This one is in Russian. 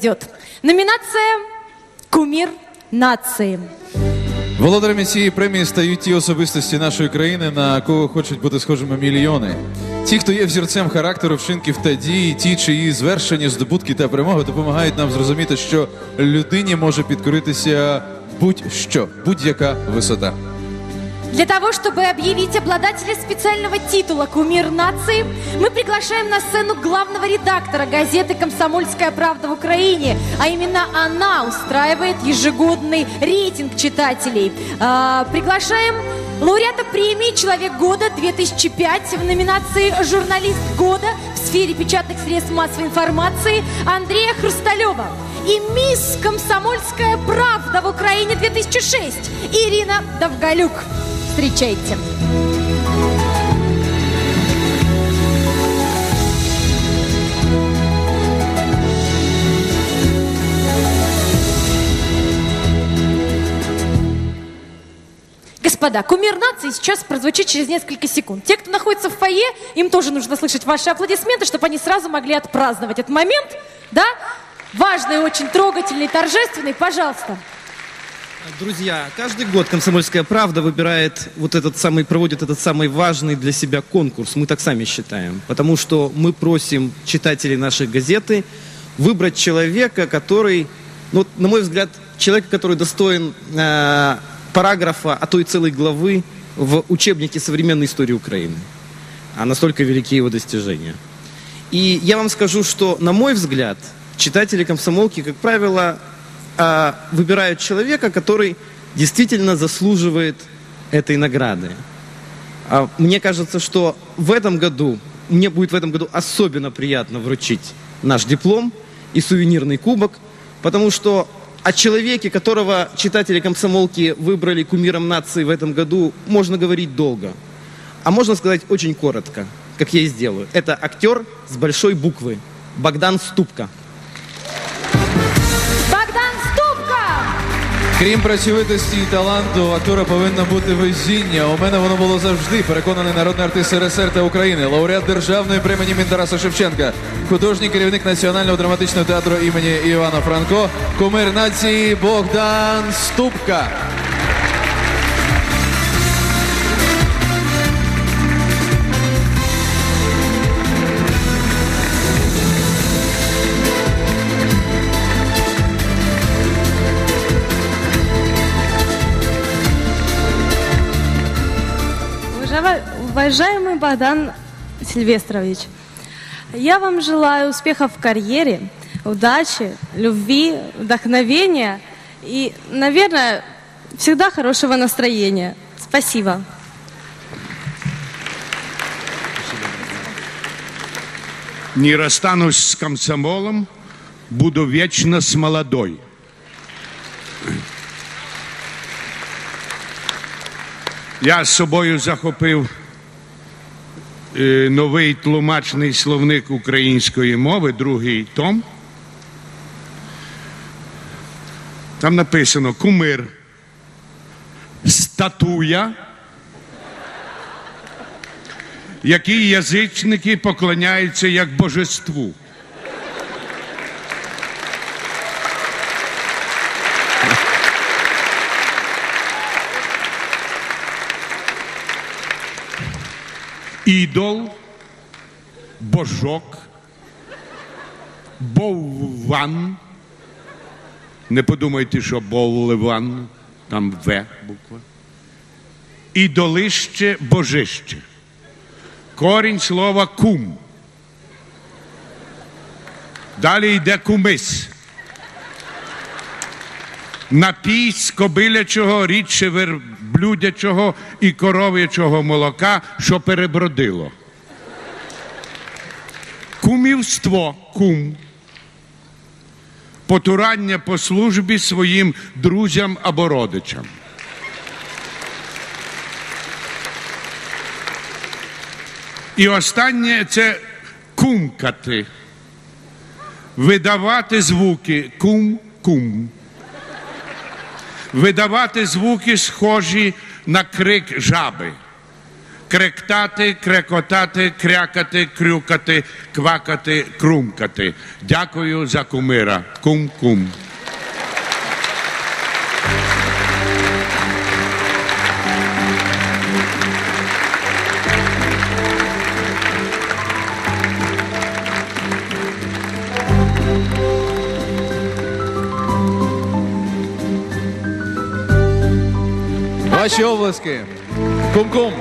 идет. Номинация «Кумир нации». Володарями цієї премії стають ті особистості нашої країни, на кого хочуть бути схожими мільйони. Ті, хто є взірцем характеру, вчинків та дій, ті, чиї звершені здобутки та перемоги допомагають нам зрозуміти, що людині може підкоритися будь-що, будь-яка висота. Для того, чтобы объявить обладателя специального титула «Кумир нации», мы приглашаем на сцену главного редактора газеты «Комсомольская правда» в Украине. А именно она устраивает ежегодный рейтинг читателей. А, приглашаем лауреата премии «Человек года-2005» в номинации «Журналист года» в сфере печатных средств массовой информации Андрея Хрусталева. И мисс «Комсомольская правда» в Украине 2006 Ирина Довголюк. Встречайте. Господа, кумир нации сейчас прозвучит через несколько секунд. Те, кто находится в фойе, им тоже нужно слышать ваши аплодисменты, чтобы они сразу могли отпраздновать этот момент. Да? Важный, очень трогательный, торжественный. Пожалуйста. Друзья, каждый год «Комсомольская правда» выбирает вот этот самый, проводит этот самый важный для себя конкурс. Мы так сами считаем. Потому что мы просим читателей нашей газеты выбрать человека, который, ну, на мой взгляд, человека, который достоин э, параграфа, а то и целой главы в учебнике современной истории Украины. А настолько велики его достижения. И я вам скажу, что, на мой взгляд, читатели комсомолки, как правило, а, выбирают человека, который действительно заслуживает этой награды. А, мне кажется, что в этом году, мне будет в этом году особенно приятно вручить наш диплом и сувенирный кубок, потому что о человеке, которого читатели комсомолки выбрали кумиром нации в этом году, можно говорить долго. А можно сказать очень коротко, как я и сделаю. Это актер с большой буквы Богдан Ступка. Крім працьовитості і таланту, актора повинно бути везіння. У мене воно було завжди. Переконаний народний артист РСР та України, лауреат державної премії імені Шевченка, художній керівник Національного драматичного театру імені Івана Франко, кумир нації Богдан Ступка. Уважаемый- Богдан Сильвестрович, я вам желаю успехов в карьере, удачи, любви, вдохновения и, наверное, всегда хорошего настроения. Спасибо. Не расстанусь с комсомолом, буду вечно с молодой. Я з собою захопив е, новий тлумачний словник української мови, другий том. Там написано кумир, статуя, якій язичники поклоняються як божеству. Ідол, божок, бовван. Не подумайте, що бовливан, там В буква. Ідолище, божище. Корінь слова кум. Далі йде кумис. Напій з кобилячого, рідше верблюдячого і коров'ячого молока, що перебродило. Кумівство кум. Потурання по службі своїм друзям або родичам. І останнє це кумкати. Видавати звуки кум-кум. Видавати звуки, схожі на крик жаби. кректати, крекотати, крякати, крюкати, квакати, крумкати. Дякую за кумира. Кум-кум. Ваші обласки. Кум-кум.